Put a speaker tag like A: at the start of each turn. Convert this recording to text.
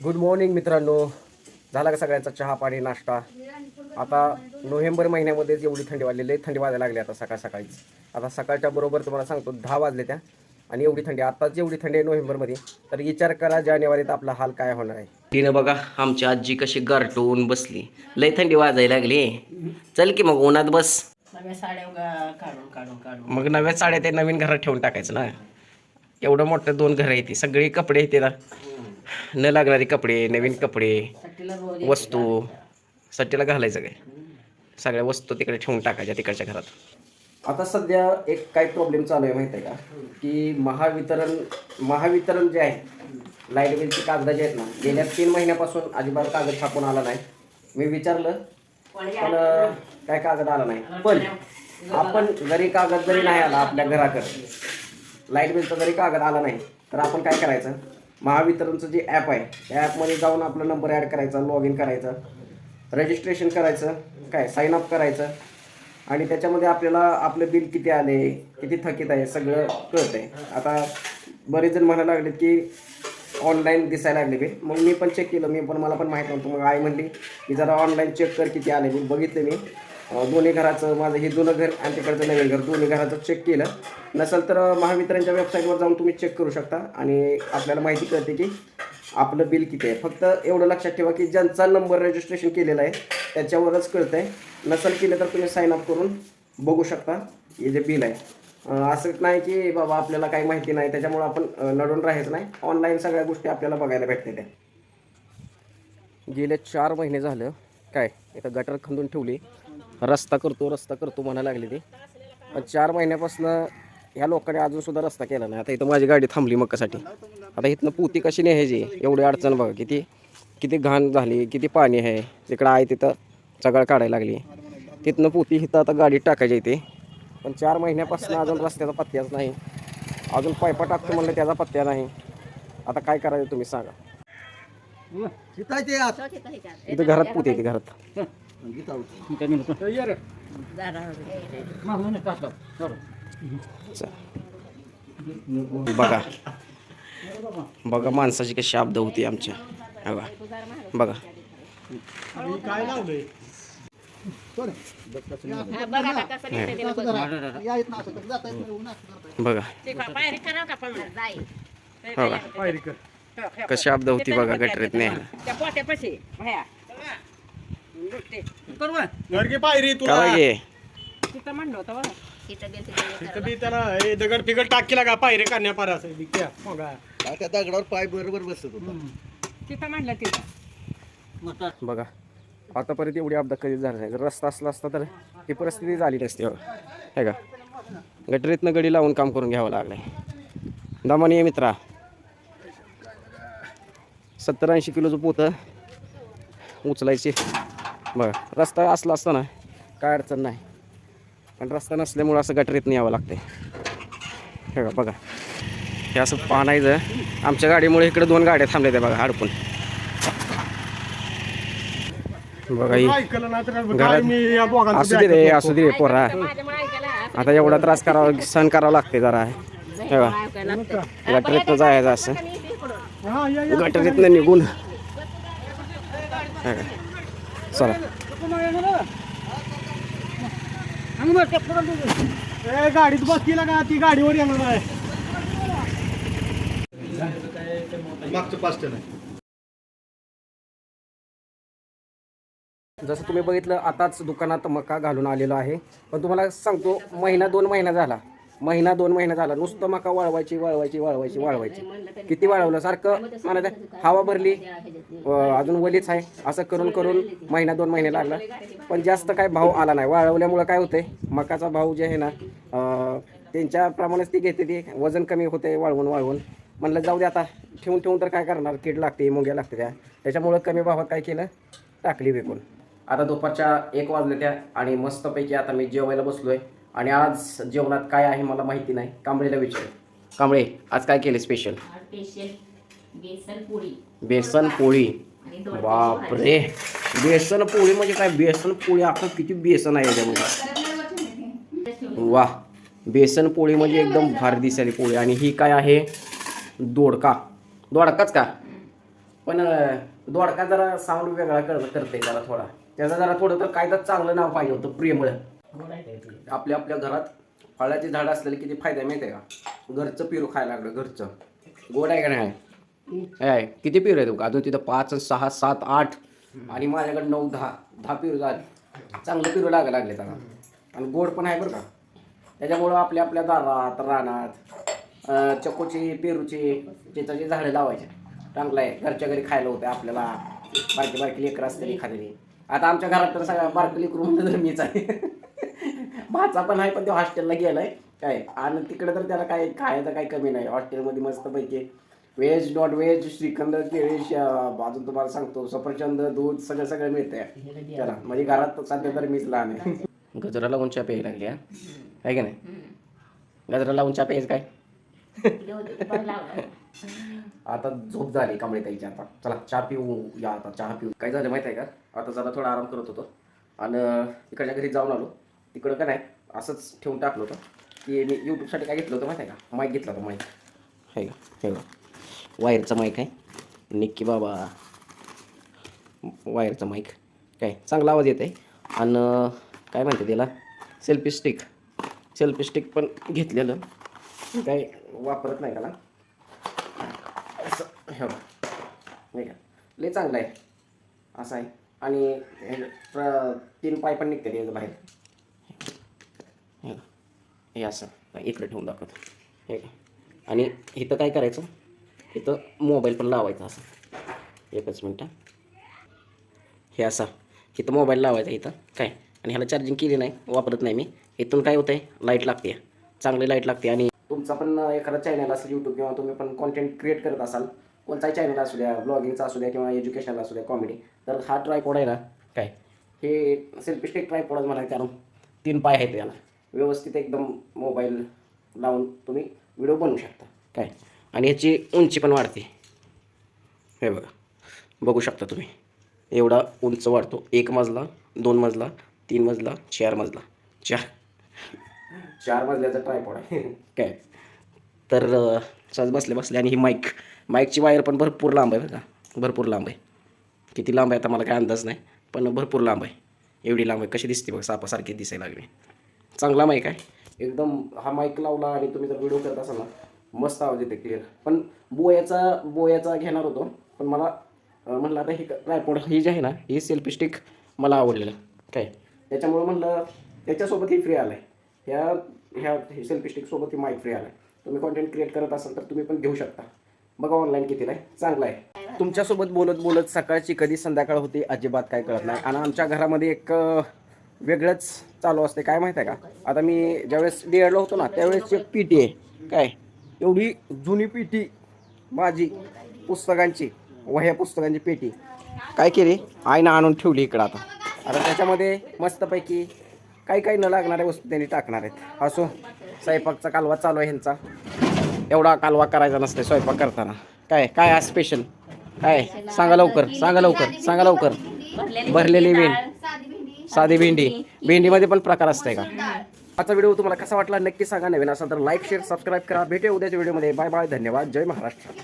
A: Good morning मित्रांनो. झाला का सगळ्यांचा चहा पाणी नाश्ता? आता नोव्हेंबर महिन्यामध्येच एवढी थंडी वाजलेली आहे. थंडी वाजायला लागली आता सकाळ सकाळीच. आता सकाळच्या बरोबर तुम्हाला सांगतो दहा वाजले त्या. आणि एवढी थंडी आताच एवढी थंडी आहे नोव्हेंबरमध्ये. तर विचार करा जानेवारीत आपला हाल काय होणार आहे.
B: तिनं बघा आमची आजी कशी गारटून बसली. लय थंडी वाजायला लागली चल की मग उन्हात बस.
C: नव्या साड्या उगा काढून काढून काढून.
B: मग नव्या साड्या ते नवीन घरात ठेवून टाकायचं ना. एवढं मोठं दोन घरं येते सगळी कपडे येते ना न लागणारे कपडे नवीन कपडे वस्तू. सट्टीला घालायचं काय? सगळ्या वस्तू तिकडे ठेवून टाकायच्या तिकडच्या घरात.
A: आता सध्या एक काय प्रॉब्लेम चालू आहे माहिती आहे का? की महावितरण महावितरण जे आहे लाइट बिलची कागद जे आहेत ना गेल्या तीन महिन्यापासून अजिबात कागद छापून आला नाही. मी विचारलं पण काय कागद आला नाही. पण आपण जरी कागद जरी नाही आला आपल्या घराकडे लाइट बिलचा जरी कागद आला नाही तर आपण काय करायचं? महावितरणचं जे ॲप आहे त्या ॲपमध्ये जाऊन आपला नंबर ॲड करायचा लॉग इन करायचं रजिस्ट्रेशन करायचं काय साईन अप करायचं आणि त्याच्यामध्ये आपल्याला आपलं बिल किती आले किती थकीत आहे सगळं कळतंय. आता बरेच जण म्हणायला लागलेत की ऑनलाईन दिसायला लागले बिल मग मी पण चेक केलं मी पण मला पण माहीत नव्हतं. मग आई म्हणली की जरा ऑनलाईन चेक कर किती आले बिल बघितलं मी. दोन्ही घराचं माझं हे जुनं घर आणि तिकडचं नवीन घर दोन्ही घराचं चेक केलं. नसेल तर महामित्रांच्या वेबसाईटवर जाऊन तुम्ही चेक करू शकता. आणि आपल्याला माहिती कळते की आपलं बिल किती आहे. फक्त एवढं लक्षात ठेवा की ज्यांचा नंबर रजिस्ट्रेशन केलेला आहे त्याच्यावरच कळतं आहे नसेल केलं तर तुम्ही साईन अप करून बघू शकता हे जे बिल आहे. असं नाही की बाबा आपल्याला काही माहिती नाही त्याच्यामुळं आपण लढून राहायचं नाही. ऑनलाईन सगळ्या गोष्टी आपल्याला बघायला भेटते त्या गेले चार महिने झालं. काय? इथं गटर खंदून ठेवली. रस्ता करतो रस्ता करतो म्हणायला लागली ती. पण चार महिन्यापासून ह्या लोकांनी अजून सुद्धा रस्ता केला नाही. आता इथं माझी गाडी थांबली मक्कासाठी. आता इथनं पुती कशी न्यायची? एवढी अडचण बघा किती किती घाण झाली किती पाणी आहे. तिकडं आहे तिथं चगळ काढायला लागली. तिथनं पुती इथं आता गाडी टाकायची इथे पण चार महिन्यापासून अजून रस्त्याचा पत्त्याच नाही. अजून पायपा टाकतो म्हणलं त्याचा पत्त्या नाही. आता काय करायचं तुम्ही सांगा. इथं घरात पुती येते घरात.
B: बघा. बघा माणसाची कशी शब्द होती आमच्या. हा बघा. बघा. बघा. हो का कशी शब्द होती बघा गटरीत
D: नाही पायरी तुला.
C: तिथं म्हणलं होतं
D: तिथं बी त्याला हे दगड फिगड टाकीला का? पायरी काढण्या पार असं. त्या मग.
E: त्या दगडावर पाय बरोबर बसत होता.
C: तिथं म्हणलं तिथं.
A: बघा आतापर्यंत एवढी अपघात कधी झाला नाही. जर रस्ता असला असता तर ही परिस्थिती झाली नसती हो. हे का? गटरीतनं गडी लावून काम करून घ्यावं लागलंय. दमानी मित्रा. सत्तर ऐंशी किलोचं पोतं उचलायचे. बघा रस्ता असला असता ना काय अडचण नाही. पण रस्ता नसल्यामुळं असं गटरीतनं यावं लागते हे का बघा. हे असं पाहणायचं आमच्या गाडीमुळे इकडे दोन गाड्या थांबल्या त्या बघा अडकून. बघा असू दे रे असू दे रे पोरा. आता एवढा त्रास करावा सहन करावं लागते जरा. हे बघा. गटरीतनं जायचं असं.
D: हा,
A: गटरीतनं निघून. हे का. चला.
D: ए, गाडीत बसतील का? ती गाडीवर येणार आहे. मागचं पाच टन आहे.
A: जसं तुम्ही बघितलं आताच दुकानात मका घालून आलेलो आहे. पण तुम्हाला सांगतो महिना दोन महिना झाला. महिना दोन महिना झाला. नुसतं मका वाळवायची वाळवायची वाळवायची वाळवायची. किती वाळवलं? सारखं म्हणत आहे, हवा भरली अजून वलीच आहे. असं करून करून महिना दोन महिने लागला. पण जास्त काय भाव आला नाही. वाळवल्यामुळं काय होते मकाचा भाव जे आहे ना त्यांच्याप्रमाणेच ती घेते ती. वजन कमी होते वाळवून वाळवून. म्हणलं जाऊ दे आता. ठेवून ठेवून तर काय करणार? कीड लागते मुंग्या लागते त्या. त्याच्यामुळं कमी भावात काय केलं? टाकली विकून. आता दुपारच्या एक वाजले त्या आणि मस्तपैकी आता मी जेवायला बसलो आहे आणि आज जेवणात काय आहे मला माहिती नाही. कांबळीला विचार. कांबळे आज काय केले स्पेशल
C: स्पेशल बेसन पोळी.
A: बेसन बापरे. बेसन पोळी म्हणजे काय? बेसन पोळी आपण किती बेसन आहे याच्यामध्ये. वा बेसन पोळी म्हणजे एकदम भारी दिसायली पोळी. आणि ही काय आहे? दोडका. दोडकाच का? पण दोडका जरा साऊंड वेगळा कर करते जरा थोडा. त्याचं जरा थोडं तर काय तर चांगलं नाव पाहिजे होतं प्रियमुळं आपल्या आपल्या घरात फळाची झाडं असलेली किती फायदा माहिती आहे का? घरचं पिरू खायला लागलं घरचं. गोड आहे का नाही? आहे किती पिरू आहे तुमका अजून तिथं पाच सहा सात आठ आणि माझ्याकडे नऊ दहा दहा पिरू झाले. चांगलं पिरू लागायला लागले त्याला. आणि गोड पण आहे बरं का. त्याच्यामुळं आपल्या आपल्या दारात रानात चकोची पेरूची चिताची झाडं लावायचे चांगलं आहे. घरच्या घरी खायला होते आपल्याला. बारकी बारकी लेकरं असते एखाद्याने आता आमच्या घरात तर सगळ्या बारकी लेकरू म्हणलं तर मीच आहे. भाचा पण आहे पण तो हॉस्टेलला गेलाय. काय? आणि तिकडे तर त्याला काय खायचं काही कमी नाही. हॉस्टेलमध्ये मस्तपैकी व्हेज नॉन व्हेज श्रीखंड केळी अजून तुम्हाला सांगतो सफरचंद दूध सगळं सगळं मिळतंय. त्याला म्हणजे घरात सध्या तर मीच लहान आहे. गजरा लावून चहा प्यायला लागली आहे की नाही? गजरा लावून चहा प्यायचं काय. आता झोप झाली कांबळे ताईची आता. चला चहा पिऊ या आता चहा पिऊ. काय झालं माहिती आहे का? आता जरा थोडा आराम करत होतो. आणि इकडच्या घरी जाऊन आलो. तिकडं का नाही असंच ठेवून टाकलं होतं. की मी यूट्यूबसाठी काय घेतलं होतं माहिती आहे का? माईक घेतला होता माईक हे हे बघा. वायरचा माईक आहे. निक्की बाबा. वायरचा माईक काय चांगला आवाज येत आहे आणि काय म्हणते त्याला? सेल्फी स्टिक सेल्फी स्टिक पण घेतलेलं. काय वापरत नाही त्याला. असं हे नाही का लय चांगलं आहे. असं आहे. आणि प्र- तीन पाय पण निघते त्याचं बाहेर. हे बघा. हे असं. इकडे ठेवून दाखवतो. हे का आणि इथं काय करायचं? इथं मोबाईल पण लावायचा असं. एकच मिनटं. हे असं. इथं मोबाईल लावायचा इथं. काय? आणि ह्याला चार्जिंग केली नाही. वापरत नाही मी. इथून काय होतं आहे लाइट लागते चांगली लाइट लागते. आणि तुमचा पण एखादा चॅनल असेल यूट्यूब किंवा तुम्ही पण कॉन्टेंट क्रिएट करत असाल कोणताही चॅनल असू द्या ब्लॉगिंगचा असू द्या किंवा एज्युकेशनल असू द्या कॉमेडी तर हा ट्रायपॉड आहे ना काय? हे सेल्फी स्टिक ट्रायपॉड म्हणा कारण तीन पाय आहेत याला. व्यवस्थित एकदम मोबाईल लावून तुम्ही व्हिडिओ बनवू शकता. काय? आणि ह्याची उंची पण वाढते. हे बघा. बघू शकता तुम्ही. एवढा उंच वाढतो. एक मजला दोन मजला तीन मजला चार मजला. चार. चार मजल्याचा ट्रायपॉड आहे. काय? तर सहज बसले बसले. आणि ही माईक माईकची वायर पण भरपूर लांब आहे बघा. भरपूर लांब आहे. किती लांब आहे आता मला काय अंदाज नाही. पण भरपूर लांब आहे. एवढी लांब आहे. कशी दिसते बघ? सापासारखी दिसायला लागली. चांगला माईक आहे. एकदम हा माईक लावला आणि तुम्ही जर व्हिडिओ करत असाल ना मस्त आवाज येते क्लिअर पण बोयाचा बोयाचा घेणार होतो. पण मला म्हटलं म्हणलं आता ही ट्रायपॉड ही जी आहे ना ही सेल्फी स्टिक मला आवडलेलं. काय? त्याच्यामुळं म्हणलं त्याच्यासोबत ही फ्री आलं आहे ह्या ह्या सेल्फी स्टिकसोबत ही माईक फ्री आला आहे तुम्ही कॉन्टेंट क्रिएट करत असाल तर तुम्ही पण घेऊ शकता. बघा ऑनलाईन कितीला आहे चांगला आहे. तुमच्यासोबत बोलत बोलत सकाळची कधी संध्याकाळ होती? अजिबात काय कळत नाही. आणि आमच्या घरामध्ये एक वेगळंच चालू असते काय माहिती आहे का? आता मी ज्यावेळेस डी एडला होतो ना त्यावेळेस एक पी टी आहे. काय? एवढी जुनी पेटी माझी पुस्तकांची वह्या पुस्तकांची पेटी काय केली? आईनं आणून ठेवली इकडं आता. आता त्याच्यामध्ये मस्तपैकी काही काही न लागणाऱ्या वस्तू त्यांनी टाकणार आहेत. असो स्वयंपाकचा कालवा चालू आहे ह्यांचा. एवढा कालवा करायचा नसते स्वयंपाक करताना. काय? काय आज स्पेशल काय? सांगा लवकर सांगा लवकर सांगा लवकर. भरलेली वेळ. साधी भेंडी. भेंडीमध्ये पण प्रकार असते का? आजचा व्हिडिओ तुम्हाला कसा वाटला नक्की सांगा. नवीन असेल तर लाईक शेअर सबस्क्राईब करा. भेटे उद्याच्या व्हिडिओमध्ये. Bye bye. धन्यवाद. जय महाराष्ट्र.